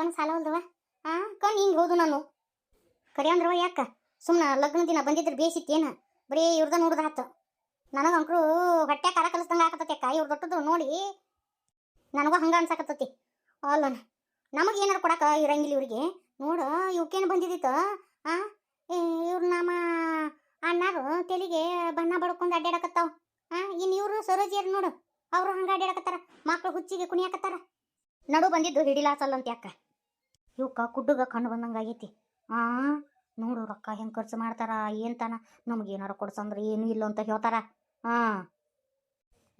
ಕಣ್ ಸಾಲ ಅಲ್ದವ ಆ, ಕಣ್ ಹಿಂಗೆ ಹೋದು ನಾನು. ಕರಿ ಯಾಕ? ಸುಮ್ಮನೆ ಲಗ್ನ ದಿನ ಬಂದಿದ್ರೆ ಬೇಸಿತ್ತೇನ ಬರೀ ಇವ್ರದ ನೋಡ್ದ ಆತು. ನನಗೆ ಅಂಕ್ರು ಹೊಟ್ಟೆ ಕಾರ ಕಲಿಸ್ದಂಗೆ ಆಕತ್ತತಿ ಅಕ್ಕ. ಇವ್ರ ದೊಡ್ಡದು ನೋಡಿ ನನಗೂ ಹಂಗ ಅನ್ಸಾಕತ್ತತಿ. ಅಲ್ಲನ, ನಮಗೆ ಏನಾರು ಕೊಡಕ ಇರಂಗಿಲ್ಲ ಇವ್ರಿಗೆ? ನೋಡು ಇವಕ್ಕೇನು ಬಂದಿದ್ದಿತ್ತು ಆ ಇವ್ರ ನಮ್ಮ ಅಣ್ಣಾರು ತೆಲಿಗೆ ಬಣ್ಣ ಬಡ್ಕೊಂಡು ಅಡ್ಡಾಡಕತ್ತಾವ ಆ ಇನ್ನು ಇವರು ಸರೋಜಿಯರ್ ನೋಡು, ಅವರು ಹಂಗ ಅಡ್ಡಾಡಕತ್ತಾರ ಮಕ್ಕಳು ಹುಚ್ಚಿಗೆ ಕುಣಿಯಾಕತ್ತಾರ. ನಡು ಬಂದಿದ್ದು ಹಿಡಿಲಾಸಲ್ಲ ಅಂತ ಯಾಕ ಇವಕ್ಕ ಕುಡ್ಡುಗ ಬಂದಂಗ ಬಂದಂಗಾಗೈತಿ. ಆ, ನೋಡು ರೊಕ್ಕ ಹೆಂಗೆ ಖರ್ಚು ಮಾಡ್ತಾರ ಏನ್ತಾನ ನಮ್ಗೆ ಏನಾರ ಕೊಡ್ಸಂದ್ರೆ ಏನು ಇಲ್ಲ ಅಂತ ಹೇಳ್ತಾರ. ಹಾ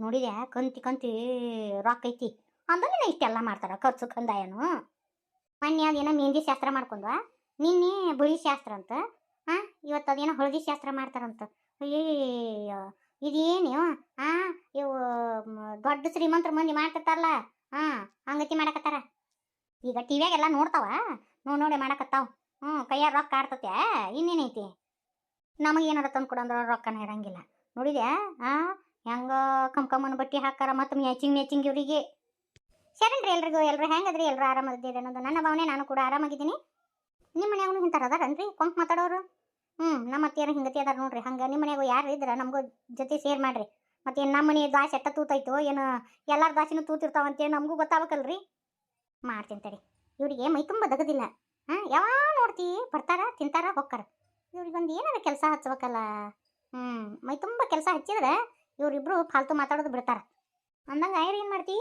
ನೋಡಿದ್ಯಾ ಕಂತಿ ಕಂತಿ ರೊಕ್ಕ ಐತಿ. ಅಂದ್ರೆ ಇಷ್ಟೆಲ್ಲ ಮಾಡ್ತಾರ, ಖರ್ಚು ಕಂದಾಯನು. ಮೊನ್ನೆ ಅದೇನೋ ಮೆಹಂದಿ ಶಾಸ್ತ್ರ ಮಾಡ್ಕೊಂಡ್ವಾ? ನಿನ್ನೆ ಬಳಿ ಶಾಸ್ತ್ರ ಅಂತ. ಹಾಂ ಇವತ್ತು ಅದೇನೋ ಹಳದಿ ಶಾಸ್ತ್ರ ಮಾಡ್ತಾರಂತ. ಅಯ್ಯೋ ಇದೇನು? ಆ, ಇವು ದೊಡ್ಡ ಶ್ರೀಮಂತರ ಮಂದಿ ಮಾಡ್ತಿರ್ತಾರಲ್ಲ. ಹಾ ಹಂಗತಿ ಮಾಡಕತ್ತಾರ. ಈಗ ಟಿವಿಯಾಗೆಲ್ಲ ನೋಡ್ತಾವ? ನೋ ನೋಡಿ ಮಾಡಕತ್ತಾವ. ಹ್ಞೂ ಕೈಯಾಗ ರೊಕ್ಕ ಆಡ್ತತೆ ಇನ್ನೇನೈತಿ ಏನಾರ ತಂದು ಕೊಡಂದ್ರೆ ರೊಕ್ಕನ ಇರಂಗಿಲ್ಲ ನೋಡಿದ್ಯಾ? ಆ, ಹೆಂಗ ಕಂಕಮ್ಮನ ಬಟ್ಟಿ ಹಾಕಾರ ಮತ್ತು ಮ್ಯಾಚಿಂಗ್ ಮ್ಯಾಚಿಂಗ್ ಇವರಿಗೆ. ಸರಿನ್ರಿ ಎಲ್ರಿಗೂ, ಎಲ್ರು ಹೆಂಗದ್ರಿ? ಎಲ್ಲರೂ ಆರಾಮದಿದ್ದೀರಿ ಅನ್ನೋದು ನನ್ನ ಭಾವನೆ. ನಾನು ಕೂಡ ಆರಾಮಾಗಿದ್ದೀನಿ. ನಿಮ್ಮ ಮನೆಯಾಗೂ ಇಂಥರ ಅದಾರನ್ರಿ? ಕೊಂಕ್ ಮಾತಾಡೋರು? ಹ್ಞೂ ನಮ್ಮ ಯಾರು ಹಿಂಗತಿ ಅದಾರ ನೋಡ್ರಿ. ಹಂಗೆ ನಿಮ್ಮ ಮನೆಯಾಗೂ ಯಾರು ಇದ್ರೆ ನಮಗೂ ಜೊತೆ ಶೇರ್ ಮಾಡ್ರಿ. ಮತ್ತೆ ನಮ್ಮ ಮನೆ ದಾಸೆ ಎಟ್ಟ ತೂತೈತೋ, ಏನು ಎಲ್ಲರ ದಾಸಿನೂ ತೂತಿರ್ತಾವಂತೇಳಿ ನಮಗೂ ಗೊತ್ತಾಗಬೇಕಲ್ರಿ? ಮಾಡ್ತೀನಿ ತಡಿ. ಇವರಿಗೆ ಮೈ ತುಂಬ ದಗದಿಲ್ಲ. ಹಾಂ, ಯಾವಾಗ ನೋಡ್ತಿ? ಬರ್ತಾರ, ತಿಂತಾರ, ಹೋಗ್ತಾರ. ಇವ್ರಿಗೊಂದು ಏನಾರ ಕೆಲಸ ಹಚ್ಬೇಕಲ್ಲ. ಹ್ಞೂ ಮೈ ತುಂಬ ಕೆಲಸ ಹಚ್ಚಿದ್ರೆ ಇವರಿಬ್ರು ಫಾಲ್ತು ಮಾತಾಡೋದು ಬಿಡ್ತಾರ. ಅಂದಂಗೆ ಆಯ್ರು ಏನು ಮಾಡ್ತಿ?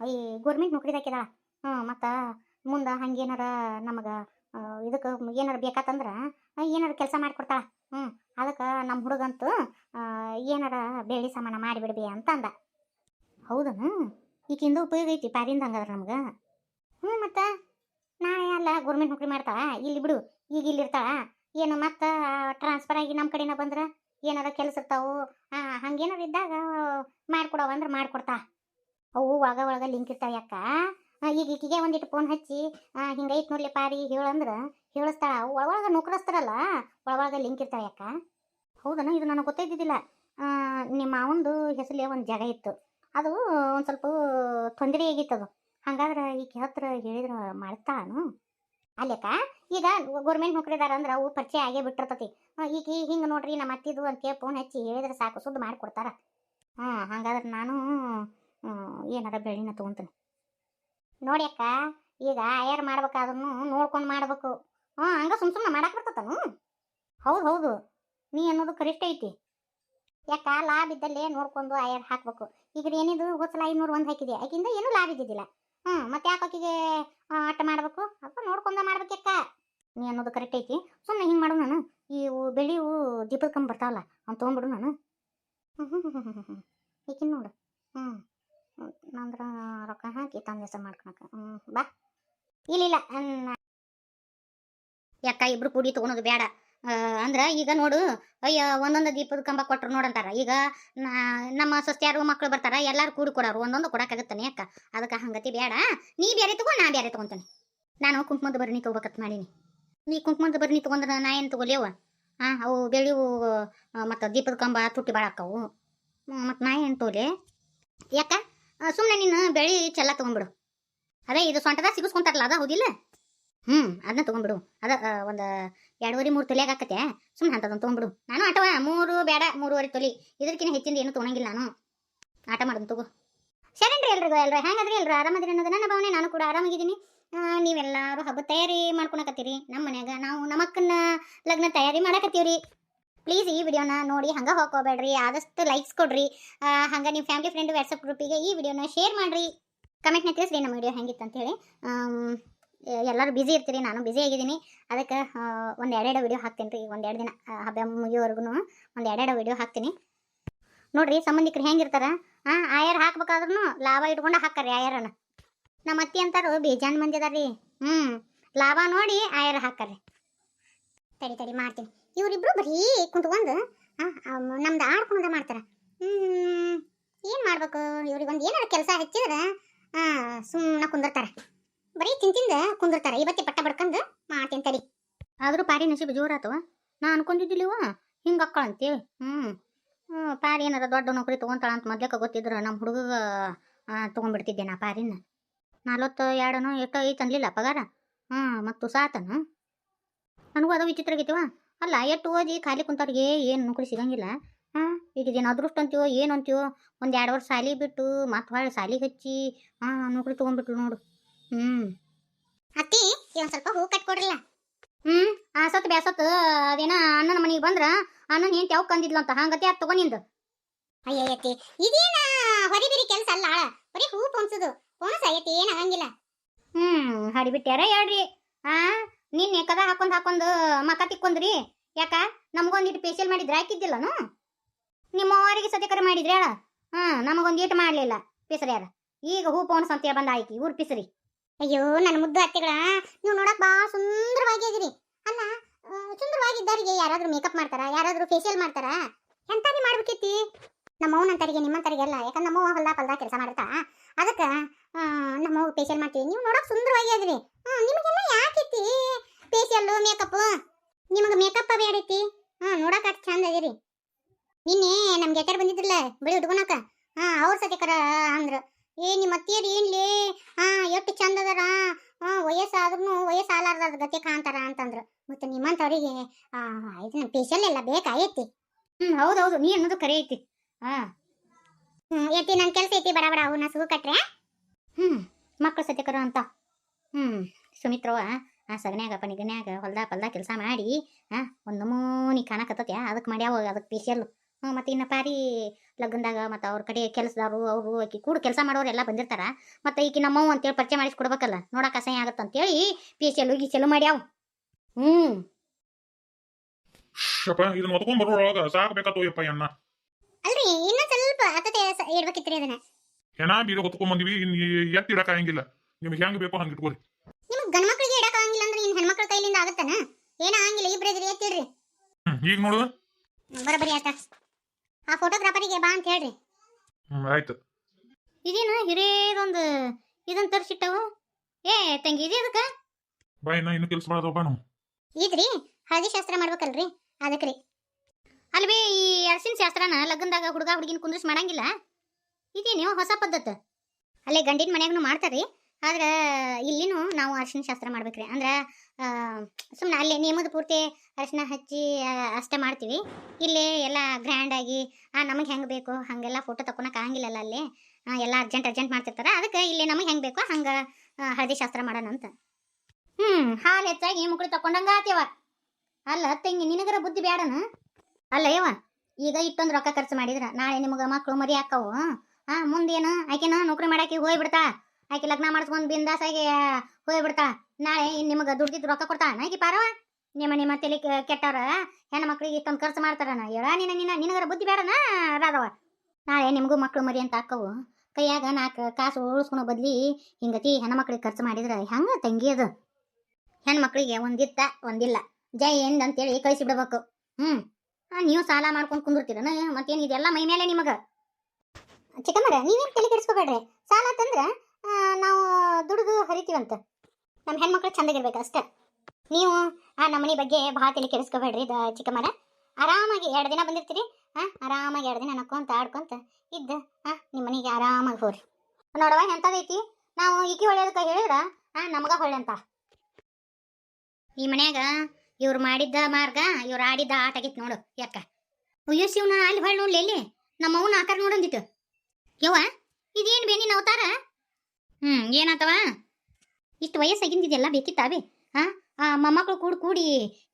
ಅಯ್ಯ ಗೋರ್ಮೆಂಟ್ ನೌಕರಿ ಹಾಕಿದಾಳ. ಹ್ಞೂ ಮತ್ತು ಮುಂದೆ ಹಂಗೇನಾರ ನಮಗೆ ಇದಕ್ಕೆ ಏನಾರ ಬೇಕಾತಂದ್ರೆ ಏನಾರು ಏನಾರ ಕೆಲಸ ಮಾಡಿಕೊಡ್ತಾಳ. ಹ್ಞೂ ಅದಕ್ಕೆ ನಮ್ಮ ಹುಡುಗಂತೂ ಏನಾರ ಬೆಳ್ಳಿ ಸಾಮಾನ ಮಾಡಿಬಿಡ್ಬಿ ಅಂತ ಅಂದ. ಹೌದನು? ಈಗಿಂದ ಉಪಯೋಗ ಐತಿ ಪ್ಯಾರಿಂದ ಹಂಗಾದ್ರೆ ನಮ್ಗೆ? ಹ್ಞೂ ಮತ್ತು? ನಾಳೆ ಅಲ್ಲ ಗೌರ್ಮೆಂಟ್ ನೌಕರಿ ಮಾಡ್ತಾಳ. ಇಲ್ಲಿ ಬಿಡು ಈಗ ಇಲ್ಲಿ ಇರ್ತಾಳ. ಏನು ಮತ್ತೆ ಟ್ರಾನ್ಸ್ಫರ್ ಆಗಿ ನಮ್ಮ ಕಡೆನ ಬಂದ್ರೆ? ಏನಾರ ಕೆಲಸ ಇರ್ತಾವು? ಹಂಗೇನಾರ ಇದ್ದಾಗ ಮಾಡ್ಕೊಡವ ಅಂದ್ರೆ ಮಾಡ್ಕೊಡ್ತಾ. ಅವು ಒಳಗ ಒಳಗ ಲಿಂಕ್ ಇರ್ತಾವ ಯಾಕ? ಈಗ ಈಕಿಗೆ ಒಂದಿಟ್ಟು ಫೋನ್ ಹಚ್ಚಿ ಹಿಂಗೈತ್ ನೋಡ್ಲಿ ಪಾರಿ ಹೇಳಂದ್ರೆ ಹೇಳಿಸ್ತಾಳ. ಅವು ನೌಕರಿಸ್ತಾರಲ್ಲ ನೌಕರಸ್ತಾರಲ್ಲ ಒಳಗ ಲಿಂಕ್ ಇರ್ತಾವ ಯಾಕ? ಹೌದನ? ಇದು ನನಗೆ ಗೊತ್ತಾಯ್ತಿದ್ದಿಲ್ಲ ಆ, ನಿಮ್ಮ ಮಾವಂದು ಹೆಸರಲ್ಲಿ ಒಂದು ಜಾಗ ಇತ್ತು. ಅದು ಒಂದು ಸ್ವಲ್ಪ ತೊಂದರೆ ಆಗಿತ್ತು ಅದು ಹಂಗಾದ್ರೆ ಈಕೆ ಹತ್ರ ಹೇಳಿದ್ರ ಮಾಡ್ತಾನು ಅಲ್ಲಕ್ಕ ಈಗ ಗೌರ್ಮೆಂಟ್ ನೌಕರಿದಾರ ಅಂದ್ರೆ ಅವು ಪರಿಚಯ ಆಗೇ ಬಿಟ್ಟಿರ್ತತಿ. ಈಗ ಹಿಂಗೆ ನೋಡ್ರಿ ನಮ್ಮ ಅತ್ತಿದು ಅಂತೇಳಿ ಫೋನ್ ಹಚ್ಚಿ ಹೇಳಿದ್ರೆ ಸಾಕು, ಸುದ್ದು ಮಾಡಿಕೊಡ್ತಾರ. ಹ್ಞೂ ಹಂಗಾದ್ರೆ ನಾನು ಏನಾರ ಬೆಳಿನ ತೊಗೊಂತೀನಿ. ನೋಡಿ ಅಕ್ಕ, ಈಗ ಆಯರ್ ಮಾಡ್ಬೇಕಾದ್ರೂ ನೋಡ್ಕೊಂಡು ಮಾಡ್ಬೇಕು. ಹ್ಞೂ ಹಂಗೆ ಸುಮ್ ಸುಮ್ಮನೆ ಮಾಡಕ್ಕೆ ಬರ್ತತನು? ಹೌದು ಹೌದು. ನೀ ಅನ್ನೋದು ಕರೆಕ್ಟ್ ಐತಿ. ಯಾಕ, ಲಾಭ ಇದ್ದಲ್ಲೇ ನೋಡ್ಕೊಂಡು ಆಯರ್ ಹಾಕ್ಬೇಕು. ಈಗ ಏನಿದು, ಹೊಸಲ ಐನೂರು ಒಂದು ಹಾಕಿದೆ. ಆಕಿಂದ ಏನೂ ಲಾಭ ಇದ್ದಿದ್ದಿಲ್ಲ. ಹ್ಞೂ ಮತ್ತೆ ಯಾಕೆ ಆಕಿಗೆ ಆಟ ಮಾಡಬೇಕು? ಅಪ್ಪ ನೋಡ್ಕೊಂಡ ಮಾಡ್ಬೇಕಕ್ಕ ನೀ ಅನ್ನೋದು ಕರೆಕ್ಟ್ ಐತಿ. ಸುಮ್ಮನೆ ಹಿಂಗೆ ಮಾಡು ನಾನು. ಈ ಬೆಳಿ ಹೂ ದೀಪದ ಕಂಬ ಬರ್ತಾವಲ್ಲ, ಅವ್ನು ತೊಗೊಂಬಿಡು ನಾನು. ಹ್ಞೂ ಹ್ಞೂ ಹ್ಞೂ ಹ್ಞೂ ನೋಡು. ಹ್ಞೂ ನಂದ್ರ ರೊಕ್ಕ ಹಾಕಿ ತಂದೆ ಹೆಸರು ಮಾಡ್ಕೊಳಕ. ಹ್ಞೂ ಬಾ. ಇಲ್ಲ ಇಲ್ಲಿಲ್ಲ ಯಾಕ ಇಬ್ರು ಕೂಡಿ ತೊಗೊಳೋದು ಬೇಡ ಅಂದ್ರ ಈಗ ನೋಡು, ಅಯ್ಯ, ಒಂದೊಂದು ದೀಪದ ಕಂಬ ಕೊಟ್ರು ನೋಡಂತಾರ ಈಗ ನಮ್ಮ ಸೊಸ್ತಿಯಾರು ಮಕ್ಳು ಬರ್ತಾರ, ಎಲ್ಲಾರು ಕೂಡಿ ಕೊಡೋರು, ಒಂದೊಂದು ಕೊಡಕ್ಕಾಗತ್ತಾನೆ ಅಕ್ಕ ಅದಕ್ಕೆ ಹಂಗತಿ ಬೇಡ ನೀ ಬೇರೆ ತಗೋ, ನಾ ಬೇರೆ ತಗೊಂತಾನೆ. ನಾನು ಕುಂಕುಮದ ಬರ್ನಿ ತಗೋಬೇಕತ್ ಮಾಡೀನಿ. ನೀ ಕುಂಕುಮದ ಬರ್ನಿ ತಗೊಂಡ್ರ ನಾ ಏನು ತಗೋಲೇವ ಹಾಂ ಅವು ಬೆಳಿವು ಮತ್ತು ದೀಪದ ಕಂಬ ತುಟ್ಟಿ ಭಾಳ ಆಕ್ಕವು. ಮತ್ತು ನಾ ಏನು ತೋಲೆ? ಯಾಕ? ಸುಮ್ಮನೆ ನೀನು ಬೆಳಿ ಚೆಲ್ಲ ತೊಗೊಂಬಿಡು ಅದೇ ಇದು ಸೊಂಟದ ಸಿಗಿಸ್ಕೊಂತಾರಲ್ಲ, ಅದ ಹೌದಿಲ್ಲ? ಹ್ಞೂ ಅದನ್ನ ತೊಗೊಂಬಿಡು ಅದ ಒಂದು ಎರಡೂವರೆ, ಮೂರು ತೊಲೆಯಾಗ ಆಕತೆ ಸುಮ್ಮನೆ ಅಂತದನ್ನು ತೊಗೊಂಬಿಡು ನಾನು ಆಟವ, ಮೂರು ಬೇಡ, ಮೂರುವರೆ ತೊಲಿ. ಇದಕ್ಕಿಂತ ಹೆಚ್ಚಿಂದ ಏನು ತೊಗೊಳಂಗಿಲ್ಲ ನಾನು. ಆಟ ಮಾಡೋದು ತಗೋ. ಸರಿನ್ರಿ ಎಲ್ರಿಗೂ, ಎಲ್ರು ಹೆಂಗದ್ರಿ ಎಲ್ರು? ಆರಾಮದ್ರಿ ಅನ್ನೋದು ನನ್ನ ಭಾವನೆ. ನಾನು ಕೂಡ ಆರಾಮಾಗಿದ್ದೀನಿ. ನೀವೆಲ್ಲರೂ ಹಬ್ಬ ತಯಾರಿ ಮಾಡ್ಕೊಳಕತ್ತೀರಿ. ನಮ್ಮ ಮನ್ಯಾಗ ನಾವು ನಮ್ಮಕ್ಕನ್ನ ಲಗ್ನ ತಯಾರಿ ಮಾಡಕತ್ತೀವ್ರಿ. ಪ್ಲೀಸ್ ಈ ವಿಡಿಯೋನ ನೋಡಿ, ಹಂಗೆ ಹೋಗ್ಕೋಬೇಡ್ರಿ. ಆದಷ್ಟು ಲೈಕ್ಸ್ ಕೊಡ್ರಿ. ಹಂಗೆ ನಿಮ್ಮ ಫ್ಯಾಮಿಲಿ ಫ್ರೆಂಡ್ ವಾಟ್ಸಪ್ ಗ್ರೂಪಿಗೆ ಈ ವಿಡಿಯೋನ ಶೇರ್ ಮಾಡಿರಿ. ಕಮೆಂಟ್ನ ತಿಳಿಸ್ರಿ, ನಮ್ಮ ವಿಡಿಯೋ ಹೆಂಗಿತ್ತು ಅಂತೇಳಿ ಎಲ್ಲರೂ ಬ್ಯುಸಿ ಇರ್ತೀರಿ, ನಾನು ಬ್ಯುಸಿ ಆಗಿದ್ದೀನಿ. ಅದಕ್ಕೆ ಒಂದು ಎರಡೆರಡು ವಿಡಿಯೋ ಹಾಕ್ತೀನಿ ರೀ. ಒಂದು ಎರಡು ದಿನ ಹಬ್ಬ ಮುಗಿಯೋವರೆಗೂ ಒಂದು ಎರಡೆರಡು ವಿಡಿಯೋ ಹಾಕ್ತೀನಿ. ನೋಡ್ರಿ, ಸಂಬಂಧಿಕರು ಹೆಂಗಿರ್ತಾರೆ? ಹಾಂ ಆಯರ್ ಹಾಕ್ಬೇಕಾದ್ರೂ ಲಾಭ ಇಟ್ಕೊಂಡು ಹಾಕ್ಕಾರಿ ಆಯರನ್ನ. ನಮ್ಮ ಅತ್ತಿ ಅಂತಾರು, ಬೇಜಾನ್ ಮಂದಿ ಅದಾರ್ರಿ ಹ್ಞೂ ಲಾಭ ನೋಡಿ ಆಯರ್ ಹಾಕ್ಕಾರಿ ತಡಿ ತಡಿ, ಮಾಡ್ತೀನಿ. ಇವರಿಬ್ರು ಬರೀ ಕುಂತ್ಕೊಂಡು ಹಾಂ ನಮ್ದು ಆಡ್ಕೊಂಡ ಮಾಡ್ತಾರೆ. ಏನು ಮಾಡ್ಬೇಕು? ಇವ್ರಿಗೆ ಒಂದು ಏನಾರು ಕೆಲಸ ಹಚ್ಚಿದ್ರೆ ಸುಮ್ಮನೆ ಕುಂದಿರ್ತಾರ. ಬರೀ ತಿಂತಿಂದ ಕುಂದಿರ್ತಾರ. ಇವತ್ತಿ ಪಟ್ಟ ಬಡ್ಕಂದು ಮಾಡ್ತೀನಿ ತಡಿ ಆದರೂ ಪಾರಿ ನಸೀಬು ಜೋರಾತವ. ನಾ ಅನ್ಕೊಂಡಿದ್ದಿಲ್ಲವ? ಹಿಂಗೆ ಅಕ್ಕಳ ಅಂತೇಳಿ ಹ್ಞೂ ಹ್ಞೂ ಪಾರಿ ಏನಾರ ದೊಡ್ಡ ನೌಕರಿ ತೊಗೊಂತಾಳ ಅಂತ ಮೊದ್ಲಕ್ಕೆ ಗೊತ್ತಿದ್ರೆ ನಮ್ಮ ಹುಡುಗ ತೊಗೊಂಡ್ಬಿಡ್ತಿದ್ದೆ ನಾ ಪಾರಿನ. ನಲ್ವತ್ತು ಎರಡನೋ ಎಷ್ಟೋ ಐತೆ ಅನ್ಲಿಲ್ಲ ಪಗಾರ? ಹ್ಞೂ ಮತ್ತು ಸಾತನು? ನನಗೂ ಅದು ವಿಚಿತ್ರ ಆಗೈತಿವ. ಅಲ್ಲ, ಎಷ್ಟು ಓದಿ ಖಾಲಿ ಕುಂತವ್ರಿಗೆ ಏನು ನೌಕರಿ ಸಿಗಂಗಿಲ್ಲ. ಹಾಂ ಈಗ ಇದೇನು ಅದೃಷ್ಟ ಅಂತೀವೋ, ಏನು ಅಂತೀವೋ, ಒಂದು ಎರಡು ವರ್ಷ ಸಾಲಿ ಬಿಟ್ಟು ಮತ್ತೆ ಹೊಳ್ಳಿ ಸಾಲಿಗೆ ಹಚ್ಚಿ ಹಾಂ ನೌಕರಿ ತೊಗೊಂಡ್ಬಿಟ್ಲು ನೋಡು. ಹ್ಞೂ ಅತ್ತಿ ಇವನ್ ಸ್ವಲ್ಪ ಹೂ ಕಟ್ಕೊಡ್ರಲ್ಲ ಹ್ಞೂ ಆ ಸತ್ ಬ್ಯಾಸತ್ ಅದೇನ ಅಣ್ಣನ ಮನೆಗೆ ಬಂದ್ರ ಅಣ್ಣನ ಹೆಂಡತಿ ಯಾವ ಕಂದಿದ್ಲು ಅಂತ ಹಂಗತಿ ನಿಂದು. ತಗೊಂಡಿಂದು ಅತ್ತಿ ಇದೇನ ಹೊರಿಬಿರಿ ಕೆಲಸ ಅಲ್ಲ ಬರೀ ಹೂ ಪೊಂಸದು ಪೊಣಸ ಐತಿ ಏನ ಆಗಂಗಿಲ್ಲ. ಹ್ಮ್ ಹಡಿಬಿಟ್ಟ್ಯಾರ ಹೇಳ್ರಿ. ಆ ನಿನ್ನೆ ಕದ ಹಾಕೊಂಡ್ ಹಾಕೊಂಡ್ ಮಕ ತಿಕ್ಕೊಂದ್ರಿ ಯಾಕ? ನಮಗೊಂದಿಟ್ಟು ಫೇಶಿಯಲ್ ಮಾಡಿದ್ರೆ ಹಾಕಿದ್ದಿಲ್ಲನು? ನಿಮ್ಮ ಅವರಿಗೆ ಸದ್ಯಕರೆ ಮಾಡಿದ್ರಿ ಹೇಳ ಹಾ ನಮಗೊಂದು ಇಟ್ ಮಾಡ್ಲಿಲ್ಲ ಪಿಸರ್ಯಾರ. ಈಗ ಹೂ ಪೋಣಸ್ ಅಂತ ಬಂದ ಆಯ್ಕೆ ಊರ್ ಪಿಸರಿ. ಅಯ್ಯೋ, ನನ್ನ ಮುದ್ದು ಅತ್ತೆಗಳ, ನೀವು ನೋಡಕ್ ಸುಂದರವಾಗಿ ಆಗಿರಿ. ಅಲ್ಲ ಸುಂದರವಾಗಿದ್ದಾರಿಗೆ ಯಾರಾದ್ರೂ ಮೇಕಪ್ ಮಾಡ್ತಾರ? ಯಾರಾದ್ರೂ ಫೇಶಿಯಲ್ ಮಾಡ್ತಾರ? ಎಂತಾರಿ ಮಾಡ್ಬೇಕೈತಿ ನಮ್ಮ ಅವ್ನಂತರಿಗೆ ನಿಮ್ಮಂತರಿಗೆ ಅಲ್ಲ, ಯಾಕಂದ್ರೆ ನಮ್ಮವ್ವ ಹೊಲ್ದ ಪಲ್ದ ಕೆಲಸ ಮಾಡ್ತಾ. ಅದಕ್ಕೆ ನಮ್ಮವ್ವ ಫೇಶಿಯಲ್ ಮಾಡ್ತೀವಿ. ನೀವು ನೋಡಕ್ ಸುಂದರವಾಗಿ ಅದ್ರಿ ಹ್ಞೂ ನಿಮಗೆಲ್ಲ ಯಾಕೈತಿ ಫೇಶಿಯಲ್ಲು ಮೇಕಪ್ ನಿಮಗೆ ಮೇಕಪ್ ಬೇಡೈತಿ ಹಾ ನೋಡಕ್ ಅಷ್ಟು ಚಂದ ಅದಿರಿ ನಿನ್ನೆ ನಮ್ಗೆ ಗೆಟರ್ ಬಂದಿದ್ರಲ್ಲ, ಬಿಳಿ ಉಟ್ಕೊಳಕ ಹಾಂ ಅವ್ರ ಕರ ಅಂದ್ರ. ಏ, ನಿಮ್ಮ ಅತ್ತಿಯರು ಏನ್ಲಿ? ಹಾ ಎಷ್ಟು ಚಂದ ಅದಾರ. ಹಾ ವಯಸ್ಸಾದ್ರೂ ವಯಸ್ಸಾಲಾರ್ದ ಗತಿ ಕಾಣ್ತಾರ ಅಂತಂದ್ರು. ಮತ್ತೆ ನಿಮ್ಮಂತವ್ರಿಗೆ ಆ ಇದನ್ನ ಪೇಷಲ್ ಎಲ್ಲ ಬೇಕಾಗೈತಿ. ಹ್ಮ್ ಹೌದೌದು ನೀ ಅನ್ನೋದು ಕರೆ ಐತಿ. ಹಾ ಹ್ಮ್ ಏತಿ ನನ್ ಕೆಲಸ ಐತಿ ಬಡ ಬಡ ಅವನ್ನ ಸುಗು ಕಟ್ರೆ. ಹ್ಮ್ ಮಕ್ಕಳು ಸತ್ಯಕರ ಅಂತ. ಹ್ಮ್ ಸುಮಿತ್ರವ ಆ ಸಗನ್ಯಾಗ ಪನಿಗನ್ಯಾಗ ಹೊಲ್ದ ಪಲ್ದ ಕೆಲಸ ಮಾಡಿ, ಆ, ಒಂದು ನಮೂನಿ ಕಾಣಕತ್ತ ಅದಕ್ಕೆ ಮಾಡ್ಯಾವ ಅದಕ್ಕೆ ಫೇಶಿಯಲ್ ಹ್ಞೂ ಮತ್ತೆ ಇನ್ನ ಪಾರಿ ಲಗ್ನದಾಗ ಮತ್ತು ಅವ್ರ ಕಡೆ ಕೆಲಸದವರು ಅವರು ಆಕಿ ಕೂಡ ಕೆಲಸ ಮಾಡೋರು ಎಲ್ಲ ಬಂದಿರ್ತಾರ. ಮತ್ತು ಈಕಿ ನಮ್ಮವ್ವ ಅಂತೇಳಿ ಪರಿಚಯ ಮಾಡಿಸ್ಕೊಡ್ಬೇಕಲ್ಲ. ನೋಡಕ್ಕೆ ಅಸಹ್ಯ ಆಗುತ್ತೆ ಅಂತೇಳಿ ಫೇಶಿಯಲ್ ಗೀಶಿಯಲ್ ಮಾಡ್ಯಾವ. ಹ್ಞೂ ಶಪ ಇದನ್ನ ಒತ್ಕೊಂಡ್ ಬರೋಳಗ ಸಾಕ್ಬೇಕಾತೋ ಯಪ್ಪ ಅಣ್ಣ. ಅಲ್ರಿ ಇನ್ನ ಸ್ವಲ್ಪ ಹತ್ತತೆ ಇಡ್ಬೇಕಿತ್ರಿ ಅದನ್ನ. ಹೆಣ ಬೀರ ಹೊತ್ಕೊಂಡ್ ಬಂದಿವಿ ಇನ್ ಎತ್ತಿ ಇಡಕ್ ಆಗಂಗಿಲ್ಲ. ನಿಮ್ಗೆ ಹೆಂಗ್ ಬೇಕೋ ಹಂಗ ಇಟ್ಕೋರಿ. ನಿಮ್ಗೆ ಗಂಡ ಮಕ್ಳಿಗೆ ಇಡಕ್ಕಾಗಂಗಿಲ್ಲ ಅಂದ್ರೆ ಇನ್ ಹೆಣ್ಮಕ್ಳ ಕೈಲಿಂದ ಆಗತ್ತನ? ಏನ ಆಗಂಗಿಲ್ಲ ಇಬ್ರು ಇದ್ರಿ ಎತ್ತಿಡ್ರಿ. ಈಗ ನೋಡು. ಬರಬರಿ ಆತ ಆ ಫೋಟೋಗ್ರಾಫರಿಗೆ ಬಾ ಅಂತ ಹೇಳ್ರಿ. ಹ್ಮ್ ಆಯ್ತು. ಇದೇನು ಹಿರೇದೊಂದು ಇದನ್ನ ತರಿಸಿಟ್ಟವು? ಏ ತಂಗಿ ಇದೆ ಅದಕ್ಕೆ? ಬಾಯ್ ನಾ ಇನ್ನು ಕೆಲಸ ಮಾಡೋದು ಬಾ ನಾವು. ಇದ್ರಿ ಹಳದಿ ಶಾಸ್ತ್ರ ಮಾಡ್ಬೇಕಲ್ರಿ ಅದಕ್ರಿ. ಅಲ್ವೇ ಈ ಅರಸಿನ ಶಾಸ್ತ್ರನ ಲಗ್ನದಾಗ ಹುಡುಗ ಹುಡುಗಿನ ಕುಂದ್ರಿಸಿ ಮಾಡಂಗಿಲ್ಲ? ಇದೇನು ಹೊಸ ಪದ್ಧತಿ. ಅಲ್ಲೇ ಗಂಡಿನ ಮನ್ಯಾಗನು ಮಾಡ್ತಾರ್ರಿ ಆದ್ರೆ ಇಲ್ಲಿನೂ ನಾವು ಅರಸಿನ ಶಾಸ್ತ್ರ ಮಾಡ್ಬೇಕ್ರಿ. ಅಂದ್ರೆ ಸುಮ್ಮನೆ ಅಲ್ಲಿ ನಿಯಮದ ಪೂರ್ತಿ ಅರಿಶಿನ ಹಚ್ಚಿ ಅಷ್ಟೇ ಮಾಡ್ತೀವಿ. ಇಲ್ಲಿ ಎಲ್ಲ ಗ್ರ್ಯಾಂಡಾಗಿ ನಮಗೆ ಹೆಂಗೆ ಬೇಕು ಹಾಗೆಲ್ಲ ಫೋಟೋ ತಕೊಳಕ್ಕೆ ಆಗಂಗಿಲ್ಲಲ್ಲ ಅಲ್ಲಿ. ಎಲ್ಲ ಅರ್ಜೆಂಟ್ ಅರ್ಜೆಂಟ್ ಮಾಡ್ತಿರ್ತಾರೆ. ಅದಕ್ಕೆ ಇಲ್ಲಿ ನಮಗೆ ಹೆಂಗೆ ಬೇಕೋ ಹಂಗೆ ಹಳದಿ ಶಾಸ್ತ್ರ ಮಾಡೋಣ ಅಂತ. ಹ್ಞೂ ಹಾಲು ಹೆಚ್ಚಾಗಿ ಮುಕ್ಳು ತಕೊಂಡಂಗ ಆತ್ಯವ ಅಲ್ಲ, ತಂಗಿ ನಿನಗರ ಬುದ್ಧಿ ಬೇಡನ ಅಲ್ಲ, ಯವ್ವ, ಈಗ ಇಟ್ಟೊಂದು ರೊಕ್ಕ ಖರ್ಚು ಮಾಡಿದ್ರ ನಾಳೆ ನಿಮಗೆ ಮಕ್ಕಳು ಮರಿ ಹಾಕವು ಹಾಂ ಮುಂದೇನು ಆಕೆನ ನೌಕರಿ ಮಾಡಾಕಿ ಹೋಗ್ಬಿಡ್ತಾ. ಆಕೆ ಲಗ್ನ ಮಾಡಿಸ್ಕೊಂಡು ಬಿಂದಾಸಾಗಿ ಹೋಗ್ಬಿಡ್ತಾ ನಾಳೆ ಇನ್ ನಿಮಗೆ ದುಡ್ಡಿದ್ದು ರೊಕ್ಕ ಕೊಡ್ತಾ ಆಕಿ ಪಾರವ ನಿಮ್ಮ ನಿಮ್ಮ ತಲೆ ಕೆಟ್ಟವ್ರ ಹೆಣ್ಣು ಮಕ್ಳಿಗೆ ಇಷ್ಟೊಂದು ಖರ್ಚು ಮಾಡ್ತಾರನ. ಹೇಳ ನಿನ್ನ ನಿನ್ನ ನಿನಗರ ಬುದ್ಧಿ ಬೇಡನ ರಾಧವ ನಾಳೆ ನಿಮಗೂ ಮಕ್ಕಳು ಮರಿ ಅಂತ ಹಾಕವು ಕೈಯಾಗ ನಾಲ್ಕು ಕಾಸು ಉಳಿಸ್ಕೊಳೋ ಬದ್ಲಿ ಹಿಂಗತಿ ಹೆಣ್ಣು ಮಕ್ಳಿಗೆ ಖರ್ಚು ಮಾಡಿದ್ರೆ ಹೆಂಗ ತಂಗಿ ಅದು? ಹೆಣ್ಮಕ್ಳಿಗೆ ಒಂದಿತ್ತ ಒಂದಿಲ್ಲ. ಜೈ ಎಂದ ಅಂತೇಳಿ ಕಳಿಸಿ ಬಿಡಬೇಕು. ಆ, ನೀವು ಸಾಲ ಮಾಡ್ಕೊಂಡು ಕುಂದಿರ್ತೀರನ ಮತ್ತೇನು ಇದೆಲ್ಲ ಮೈ ಮೇಲೆ ನಿಮಗ? ಚಿಕ್ಕಮ್ಮರ ನೀವೇನು ತಲೆ ಕೆಡಿಸ್ಕೋಬೇಡ್ರಿ? ಸಾಲ ತಂದ್ರ ನಾವು ದುಡಿದು ಹರಿತೀವಂತ. ನಮ್ಮ ಹೆಣ್ಮಕ್ಳು ಚಂದಾಗಿರ್ಬೇಕು ಅಷ್ಟೇ. ನೀವು, ಆ ನಮ್ಮನೆ ಬಗ್ಗೆ ಭಾಳ ತಲೆ ಕೆಡಿಸ್ಕೋಬೇಡ್ರಿ ಇದು ಚಿಕ್ಕಮ್ಮರ. ಆರಾಮಾಗಿ ಎರಡು ದಿನ ಬಂದಿರ್ತೀರಿ. ಹಾಂ ಆರಾಮಾಗಿ ಎರಡು ದಿನ ನಕ್ಕೊಂತ ಆಡ್ಕೊಂತ ಇದ್ದ ಹಾಂ ನಿಮ್ಮ ಆರಾಮಾಗಿ ಹೋಗ್ರಿ ನೋಡವ ಎಂಥದೈತಿ? ನಾವು ಈಕಿ ಹೊಳ್ಯೋದಕ್ಕೆ ಹೇಳಿದ್ರೆ? ಹಾಂ ನಮಗ ಹೊಳ್ಳೆ ಅಂತ ಈ ಮನ್ಯಾಗ ಇವ್ರು ಮಾಡಿದ್ದ ಮಾರ್ಗ, ಇವ್ರು ಆಡಿದ್ದ ಆಟ ನೋಡು, ಯಾಕ? ಅಯ್ಯೋ, ಶಿವನ ಅಲ್ಲಿ ಹೊಳ್ ನೋಡ್ಲಿ ಎಲ್ಲಿ? ನಮ್ಮ ಅವನ ಆಕಾರ ನೋಡಂದಿತ್ತು. ಯವ್ವ, ಇದೇನು ಬೇನಿ ಅವತಾರ? ಹ್ಞೂ ಏನಾತವ? ಇಷ್ಟು ವಯಸ್ಸಾಗಿಂದಿದೆಲ್ಲ ಬೇಕಿತ್ತಾವೆ? ಹಾ ಆ ಮೊಮ್ಮಕ್ಳು ಕೂಡ ಕೂಡಿ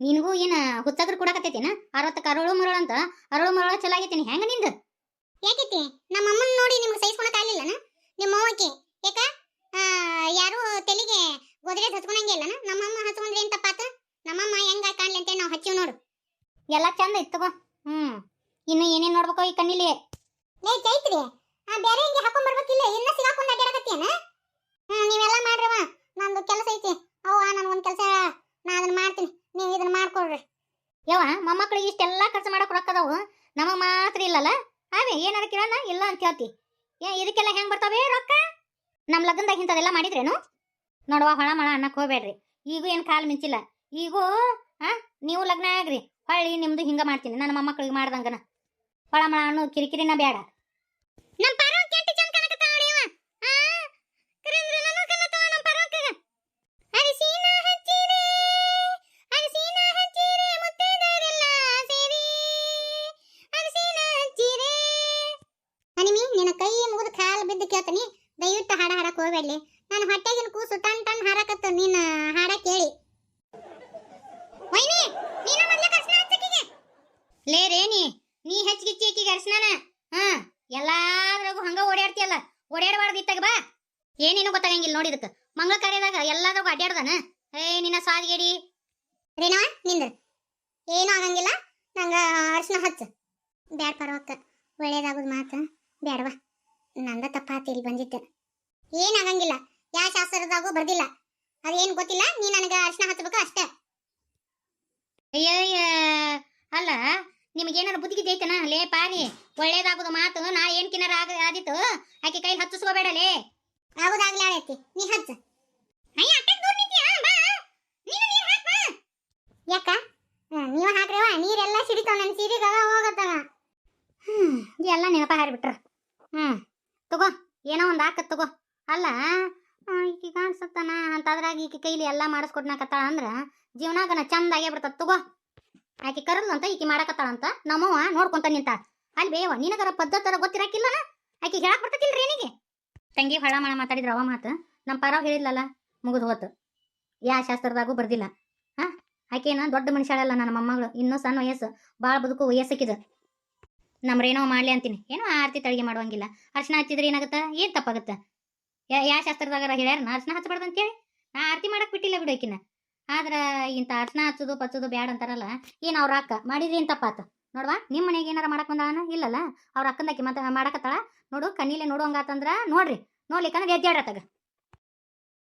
ನಿನಗೂ ಏನು ಹುಚ್ಚಾದ್ರು ಕೊಡಕತ್ತೈತೇನ? ಅರವತ್ತಕ್ಕೆ ಅರಳು ಮರಳು ಅಂತ? ಅರಳು ಮರಳು ಚಲೋ ಆಗೈತೇನಿ ಹೆಂಗ ನಿಂದು? ಯಾಕೈತಿ? ನಮ್ಮ ಅಮ್ಮನ ನೋಡಿ ನಿಮ್ಗೆ ಸಹಿಸ್ಕೊಳಕ್ ಆಗ್ಲಿಲ್ಲನ? ನಿಮ್ಮ ಅವ್ವಕ್ಕೆ ಯಾಕ ಆ, ಯಾರು ತೆಲಿಗೆ ಗೋದ್ರೇಜ್ ಹಚ್ಕೊಳಂಗಿಲ್ಲನ ನಮ್ಮಮ್ಮ ಹಚ್ಕೊಂಡ್ರೆ ಏನ್ ತಪ್ಪಾತ ನಮ್ಮಮ್ಮ ಹೆಂಗ ಕಾಣ್ಲಿ ಅಂತ ನಾವು ಹಚ್ಚಿವ್ ನೋಡು. ಎಲ್ಲ ಚಂದ ಇತ್ತು ತಗೋ. ಹ್ಮ್. ಇನ್ನು ಏನೇನ್ ನೋಡ್ಬೇಕು ಈ ಕಣ್ಣಿಲಿ? ಲೇ ಚೈತ್ರಿ ಆ ಬೇರೆ ಹಿಂಗೆ ಹಾಕೊಂಡ್ ಬರ್ಬೇಕಿಲ್ಲ? ಇನ್ನ ಸಿಗಾಕೊಂಡ್ ಅಡ್ಡಾಡಕತ್ತೇನ ಹ್ಮ್ ನೀವೆಲ್ಲ ಮಾಡ್ರವ. ನಂದು ಕೆಲಸ ಐತಿ. ಅವ್ವ, ನನ್ಗೊಂದ್ ಕೆಲಸ ನಾ ಅದನ್ನ ಮಾಡ್ತೀನಿ. ನೀವು ಇದನ್ನ ಮಾಡ್ಕೊಡ್ರಿ ಯವ್ವ ಮೊಮ್ಮಕ್ಳಿಗೆ ಇಷ್ಟೆಲ್ಲ ಖರ್ಚು ಮಾಡಕ್ ರೊಕ್ಕದವು ನಮಗೆ ಮಾತ್ರ ಇಲ್ಲಲ್ಲ? ಅವೇ ಏನಾರ ಕೇಳೋಣ ಇಲ್ಲ ಅಂತ ಹೇಳ್ತಿ. ಏ, ಇದಕ್ಕೆಲ್ಲ ಹೆಂಗ್ ಬರ್ತಾವೆ ರೊಕ್ಕ? ನಮ್ ಲಗ್ನದಾಗ ಇಂಥದೆಲ್ಲ ಮಾಡಿದ್ರೇನು? ನೋಡುವ, ಹೊಳ ಮಳ ಅನ್ನಕ್ ಹೋಗ್ಬೇಡ್ರಿ. ಈಗೂ ಏನ್ ಕಾಲ್ ಮಿಂಚಿಲ್ಲ. ಈಗೂ, ಆ, ನೀವು ಲಗ್ನ ಆಗ್ರಿ. ಹೊಳ್ಳಿ ನಿಮ್ದು ಹಿಂಗ ಮಾಡ್ತೀನಿ. ನನ್ನ ಮೊಮ್ಮಕ್ಳಿಗೆ ಮಾಡ್ದಂಗನ. ಹೊಳ ಮಳ ಅನ್ನೋ ಕಿರಿಕಿರಿನ ಬೇಡ ಬಿದ್ದು ಕೇಳ್ತೀನಿ. ದಯವಿಟ್ಟು ಹಾಡ ಹಾಡಕ್ ಹೋಗ್ಬೇಡ್ಲಿ. ನಾನು ಹೊಟ್ಟೆಗಿನ ಕೂಸು ತನ್ ತನ್ ಹಾರಕತ್ತು ನೀನು ಹಾಡ ಕೇಳಿ. ಮೊದಲ ಲೇ ರೇನಿ ನೀ ಹೆಚ್ಚಿಗಿಚ್ಚಿ ಈಕಿಗೆ ಅರ್ಸನಾನ? ಹಾ, ಎಲ್ಲಾದ್ರಾಗೂ ಹಂಗ ಓಡಾಡ್ತೀಯಲ್ಲ ಓಡಾಡಬಾರ್ದು ಇತ್ತಾಗ ಬಾ. ಏನೇನು ಗೊತ್ತಾಗಂಗಿಲ್ಲ ನೋಡಿ ಇದಕ್ಕೆ ಮಂಗಳ ಕಾರ್ಯದಾಗ ಎಲ್ಲಾದ್ರಾಗೂ ಅಡ್ಡಾಡ್ದಾನ ಏ, ನಿನ್ನ ಸಾದ್ಗೇಡಿ ರೇನಾ ನಿಂದ. ಏನೂ ಆಗಂಗಿಲ್ಲ. ನಂಗ ಅರ್ಶನ ಹಚ್ಚ. ಬ್ಯಾಡ ಪರವಕ್ಕ. ಒಳ್ಳೇದಾಗೋದು ಮಾತು ಬ್ಯಾಡವಾ ನಂದ ತಪ್ಪಾತಿ ಇಲ್ಲಿ ಬಂದಿದ್ದೆ. ಏನಾಗಂಗಿಲ್ಲ ಯಾವ ಶಾಸ್ತ್ರದಾಗೂ ಬರ್ದಿಲ್ಲ. ಅದೇನು ಗೊತ್ತಿಲ್ಲ? ನೀ ನನಗೆ ಅರ್ಶನ ಹಚ್ಚಬೇಕು ಅಷ್ಟೇ. ಅಯ್ಯಯ್ಯ. ಅಲ್ಲ ನಿಮಗೇನಾರ ಬುದ್ಧಿಗಿದ್ದೈತನ ಲೇ ಪಾರಿ ಒಳ್ಳೇದಾಗುದು ಮಾತು ನಾ ಏನ್ ಕಿನಾರ ಆಗ ಆದಿತ್ತು ಆಕೆ ಕೈ ಹಚ್ಚಿಸ್ಕೋಬೇಡಲೇ ಆಗುದಾಗ್ಲೇ ಆಗೈತಿ ನೀ ಹಚ್ಚ. ಅಯ್ಯ ಅಟ್ಟಕ್ ದೂರ ನಿಂತ್ಯಾ? ಬಾ. ನೀನು ನೀರು ಹಾಕ್ ಬಾ. ಯಾಕ? ನೀವು ಹಾಕ್ರವ? ನೀರೆಲ್ಲ ಸಿಡಿತಾವ ನನ್ನ ಸೀರೆಗೆ ಹೋಗತ್ತವ. ಹ್ಮ್ ಎಲ್ಲ ನೆನಪ ಹಾರಿಬಿಟ್ರ. ಹ್ಮ್. ತಗೋ, ಏನೋ ಒಂದು ಹಾಕತ್ ತಗೋ. ಅಲ್ಲ ಈಕೆ ಕಾಣಿಸತ್ತಾನ? ಅಂತದ್ರಾಗ ಈಕೆ ಕೈಲಿ ಎಲ್ಲ ಮಾಡಿಸ್ಕೊಡ್ನಾಕತ್ತಾಳ ಅಂದ್ರ ಚಂದ ಆಗೇ ಬಿಡ್ತದ ತಗೋ. ಆಕಿ ಈಕೆ ಈಕಿ ಮಾಡಕತ್ತಾಳಂತ ನಮ್ಮವ್ವ ನೋಡ್ಕೊಂತ ನಿಂತಾಳ. ಅಲ್ಲಿ ಬೇವ ನಿನಗರ ಪದ್ಧತರ ಗೊತ್ತಿರಾಕಿಲ್ಲ ಆಕಿ ಹೇಳಕ್ ಬರ್ತಕಿಲ್ರಿ ಏನಿಗೆ ತಂಗಿ ಹೊಳ ಮಾಡ ಮಾತಾಡಿದ್ರ ಅವ ಮಾತು. ನಮ್ಮ ಪರ ಹೇಳಿದ್ಲಲ್ಲ, ಮುಗಿದು ಹೋತು. ಯಾ ಶಾಸ್ತ್ರದಾಗೂ ಬರ್ದಿಲ್ಲ. ಹಾ? ಆಕೇನ ದೊಡ್ಡ ಮನುಷ್ಯಳಲ್ಲ ನನ್ನ ಮೊಮ್ಮಗಳು. ಇನ್ನೂ ಸಣ್ಣ ವಯಸ್ಸು. ಭಾಳ ಬದುಕು ವಯಸ್ಸಕ್ಕಿದ ನಮ್ಮ ಏನೋ ಮಾಡ್ಲಿ ಅಂತೀನಿ ಏನೋ ಆರತಿ ತಳಿಗೆ ಮಾಡುವಂಗಿಲ್ಲ ಅರ್ಶನ ಹಚ್ಚಿದ್ರೆ ಏನಾಗುತ್ತೆ ಏನು ತಪ್ಪಾಗುತ್ತೆ ಯಾ ಯಾ ಶಾಸ್ತ್ರದಾಗ ಹೇಳ್ಯಾರ ಅರ್ಶನ ಹಚ್ಚಬಾರ್ದು ಅಂತೇಳಿ ನಾ ಆರತಿ ಮಾಡಕ್ ಬಿಟ್ಟಿಲ್ಲ ಬಿಡು ಆಕಿನ ಆದ್ರೆ ಇಂಥ ಅರ್ಶನ ಹಚ್ಚೋದು ಪಚ್ಚೋದು ಬ್ಯಾಡ ಅಂತಾರಲ್ಲ ಏನು ಅವ್ರ ಅಕ್ಕ ಮಾಡಿದ್ರಿ ಏನ್ ತಪ್ಪಾತ ನೋಡ್ವಾ ನಿಮ್ಮ ಮನೆಗೆ ಏನಾರ ಮಾಡಕ್ ಬಂದಾಳನ ಇಲ್ಲಲ್ಲ ಅವ್ರ ಅಕ್ಕಂದಕ್ಕೆ ಮತ್ತೆ ಮಾಡಕತ್ತಾಳ ನೋಡು ಕಣ್ಣಿಲೆ ನೋಡುವಂಗಾತಂದ್ರ ನೋಡ್ರಿ ನೋಡ್ಲಿಕ್ಕಂದ್ರೆ ಎದ್ದಾಡತ್ತಾಗ